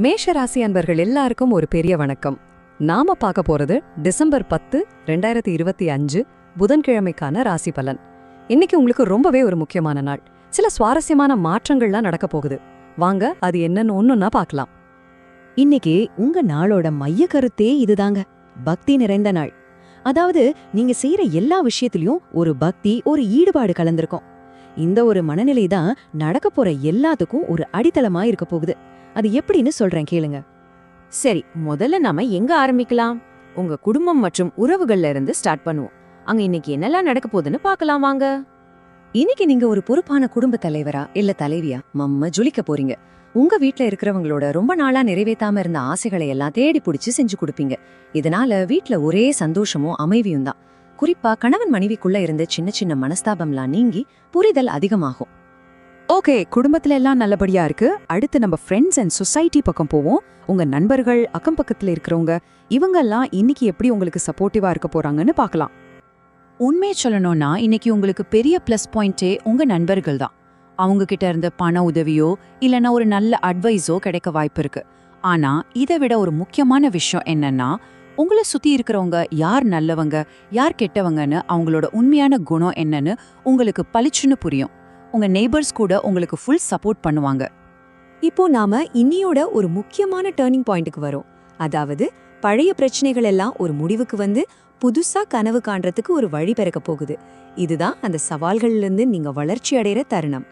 மேஷ ராசி அன்பர்கள் எல்லாருக்கும் ஒரு பெரிய வணக்கம். நாம பார்க்க போறது டிசம்பர் பத்து ரெண்டாயிரத்தி இருபத்தி அஞ்சு புதன்கிழமைக்கான ராசி பலன். இன்னைக்கு உங்களுக்கு ரொம்பவே ஒரு முக்கியமான நாள். சில சுவாரஸ்யமான மாற்றங்கள்லாம் நடக்க போகுது. வாங்க அது என்னன்னு ஒன்னொன்னா பார்க்கலாம். இன்னைக்கு உங்க நாளோட மைய கருத்தே இதுதாங்க. பக்தி நிறைந்த நாள். அதாவது நீங்க செய்யற எல்லா விஷயத்திலயும் ஒரு பக்தி ஒரு ஈடுபாடு கலந்திருக்கும். இந்த ஒரு மனநிலை தான் நடக்க போற எல்லாத்துக்கும் ஒரு அடித்தளமா இருக்க போகுது. அது எப்படின்னு சொல்றேன் கேளுங்க. சரி முதல்ல நாம எங்க ஆரம்பிக்கலாம்? உங்க குடும்பம் மற்றும் உறவுகள்ல இருந்து ஸ்டார்ட் பண்ணுவோம். அங்க இன்னைக்கு என்னெல்லாம் நடக்க போகுதுன்னு பார்க்கலாம் வாங்க. இன்னைக்கு நீங்க ஒரு பொறுப்பான குடும்ப தலைவரா இல்ல தலைவியா மம்ம ஜொலிக்க போறீங்க. உங்க வீட்ல இருக்கிறவங்களோட ரொம்ப நாளா நிறைவேத்தாம இருந்த ஆசைகளை எல்லாம் தேடி பிடிச்சு செஞ்சு கொடுப்பீங்க. இதனால வீட்ல ஒரே சந்தோஷமும் அமைதியும் தான். குறிப்பா கணவன் மனைவிக்குள்ள இருந்த சின்ன சின்ன மனஸ்தாபம்லாம் நீங்கி புரிதல் அதிகமாகும். ஓகே குடும்பத்துல எல்லாம் நல்லபடியா இருக்கு. அடுத்து நம்ம ஃப்ரெண்ட்ஸ் அண்ட் சொசைட்டி பக்கம் போவோம். உங்க நண்பர்கள் அக்கம் பக்கத்துல இருக்கிறவங்க இவங்கெல்லாம் இன்னைக்கு எப்படி உங்களுக்கு சப்போர்ட்டிவா இருக்க போறாங்கன்னு பார்க்கலாம். உண்மையை சொல்லணும்னா இன்னைக்கு உங்களுக்கு பெரிய ப்ளஸ் பாயிண்டே உங்க நண்பர்கள் தான். அவங்க கிட்ட இருந்த பண உதவியோ இல்லனா ஒரு நல்ல அட்வைஸோ கிடைக்க வாய்ப்பு இருக்கு. ஆனா இதை விட ஒரு முக்கியமான விஷயம் என்னன்னா உங்களை சுத்தி இருக்கிறவங்க யார் நல்லவங்க யார் கெட்டவங்கன்னு அவங்களோட உண்மையான குணம் என்னன்னு உங்களுக்கு பளிச்சுன்னு புரியும். உங்க நெய்பர்ஸ் கூட உங்களுக்கு ஃபுல் சப்போர்ட் பண்ணுவாங்க. இப்போ நாம இன்னியோட ஒரு முக்கியமான டேர்னிங் பாயிண்ட்டுக்கு வரோம். அதாவது பழைய பிரச்சனைகள் எல்லாம் ஒரு முடிவுக்கு வந்து புதுசா கனவு காண்றதுக்கு ஒரு வழி பிறக்க போகுது. இதுதான் அந்த சவால்கள்ல இருந்து நீங்க வளர்ச்சி அடைகிற தருணம்.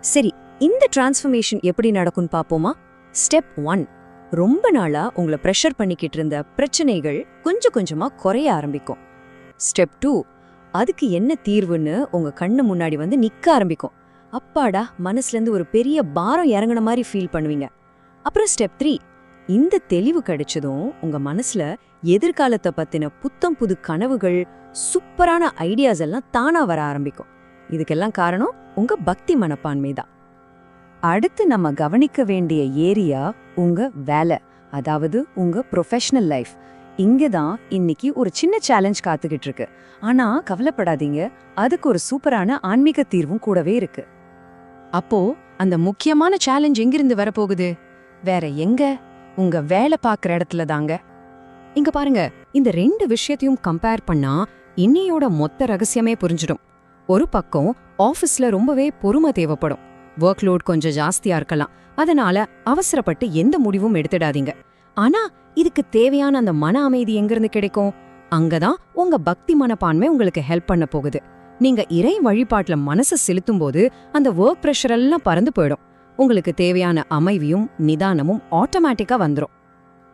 சரி இந்த டிரான்ஸ்ஃபர்மேஷன் எப்படி நடக்கும்னு பார்ப்போமா? ஸ்டெப் ஒன் ரொம்ப நாளா உங்களை ப்ரெஷர் பண்ணிக்கிட்டு இருந்த பிரச்சனைகள் கொஞ்சம் கொஞ்சமா குறைய ஆரம்பிக்கும். ஸ்டெப் டூ அதுக்கு என்ன தீர்வுன்னு உங்க கண்ணு முன்னாடி வந்து நிக்க ஆரம்பிக்கும். அப்பாடா மனசுல இருந்து ஒரு பெரிய பாரம் இறங்குன மாதிரி ஃபீல் பண்ணுவீங்க. அப்புறம் ஸ்டெப் த்ரீ இந்த தெளிவு கிடைச்சதும் உங்க மனசுல எதிர்காலத்தை பத்தின புத்தம் புது கனவுகள் சூப்பரான ஐடியாஸ் எல்லாம் தானா வர ஆரம்பிக்கும். இதுக்கெல்லாம் காரணம் உங்க பக்தி மனப்பான்மை தான். அடுத்து நம்ம கவனிக்க வேண்டிய ஏரியா உங்க வேலை அதாவது உங்க ப்ரொஃபஷனல் லைஃப் இங்க தான் இன்னைக்கு ஒரு சின்ன சேலஞ்ச் காத்துக்கிட்டு இருக்கு. ஆனா கவலைப்படாதீங்க. அதுக்கு ஒரு சூப்பரான ஆன்மீக தீர்வும் கூடவே இருக்கு. அப்போ அந்த முக்கியமான சேலஞ்ச் எங்கிருந்து வரப்போகுது? வேற எங்க? உங்க வேலை பார்க்குற இடத்துல தாங்க. இங்க பாருங்க. இந்த ரெண்டு விஷயத்தையும் கம்பேர் பண்ணா இன்னையோட மொத்த ரகசியமே புரிஞ்சிடும். ஒரு பக்கம் ஆஃபீஸ்ல ரொம்பவே பொறுமை தேவைப்படும். ஒர்க் லோட் கொஞ்சம் ஜாஸ்தியா இருக்கலாம். அதனால அவசரப்பட்டு எந்த முடிவும் எடுத்துடாதீங்க. ஆனா இதுக்கு தேவையான அந்த மன அமைதி எங்கிருந்து கிடைக்கும்? அங்கதான் உங்க பக்தி மனப்பான்மை உங்களுக்கு ஹெல்ப் பண்ண போகுது. நீங்க இறை வழிபாட்டுல மனசை செலுத்தும் போது அந்த ஒர்க் ப்ரெஷர் எல்லாம் பறந்து போயிடும். உங்களுக்கு தேவையான அமைதியும் நிதானமும் ஆட்டோமேட்டிக்கா வந்துரும்.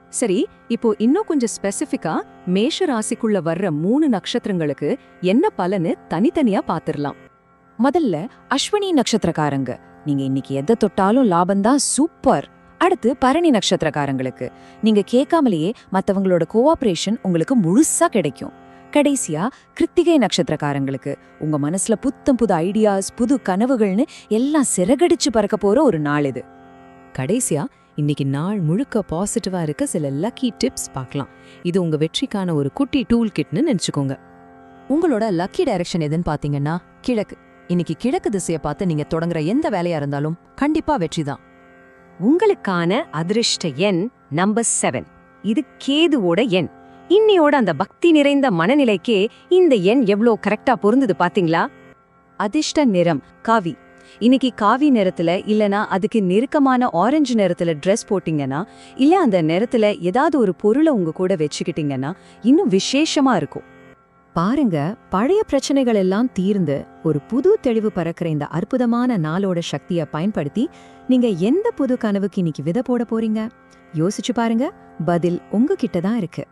சரி இப்போ இன்னும் கொஞ்சம் ஸ்பெசிஃபிக்கா மேஷ ராசிக்குள்ள வர்ற மூணு நட்சத்திரங்களுக்கு என்ன பலன்னு தனித்தனியா பாத்திரலாம். முதல்ல அஸ்வினி நட்சத்திரக்காரங்க. நீங்க இன்னைக்கு எதை தொட்டாலும் லாபம்தான் சூப்பர். அடுத்து பரணி நட்சத்திரக்காரங்களுக்கு. நீங்க கேட்காமலேயே மத்தவங்களோட கோஆபரேஷன் உங்களுக்கு முழுசா கிடைக்கும். கடைசியா கிருத்திகை நட்சத்திரக்காரங்களுக்கு. உங்க மனசுல புத்தம் புது ஐடியாஸ் புது கனவுகள்னு எல்லாம் சிறகடிச்சு பறக்க போற ஒரு நாள் இது. கடைசியா இன்னைக்கு நாள் முழுக்க பாசிட்டிவா இருக்க சில லக்கி டிப்ஸ் பார்க்கலாம். இது உங்க வெற்றிக்கான ஒரு குட்டி டூல் கிட்னு நினைச்சுக்கோங்க. உங்களோட லக்கி டைரக்ஷன் எதுன்னு பாத்தீங்கன்னா கிழக்கு. இன்னைக்கு கிழக்கு திசையை பார்த்து நீங்க தொடங்குற எந்த வேலையா இருந்தாலும் கண்டிப்பா வெற்றி தான் உங்களுக்கான அதிர்ஷ்ட எண் நம்பர் செவன் இது கேதுவோட எண். இன்னையோட அந்த பக்தி நிறைந்த மனநிலைக்கே இந்த எண் எவ்ளோ கரெக்டா பொருந்தது பாத்தீங்களா? அதிர்ஷ்ட நிறம் காவி. இன்னைக்கு காவி நிறத்துல இல்லனா அதுக்கு நெருக்கமான ஆரஞ்சு நிறத்துல ட்ரெஸ் போட்டீங்கன்னா இல்ல அந்த நிறத்துல ஏதாவது ஒரு பொருளை உங்க கூட வச்சுக்கிட்டீங்கன்னா இன்னும் விசேஷமா இருக்கும். பாருங்க பழைய பிரச்சனைகள் எல்லாம் தீர்ந்து ஒரு புது தெளிவு பறக்கிற இந்த அற்புதமான நாளோட சக்தியை பயன்படுத்தி நீங்க எந்த புது கனவுக்கு இன்னைக்கு விதை போட போறீங்க? யோசிச்சு பாருங்க பதில் உங்ககிட்ட தான் இருக்கு.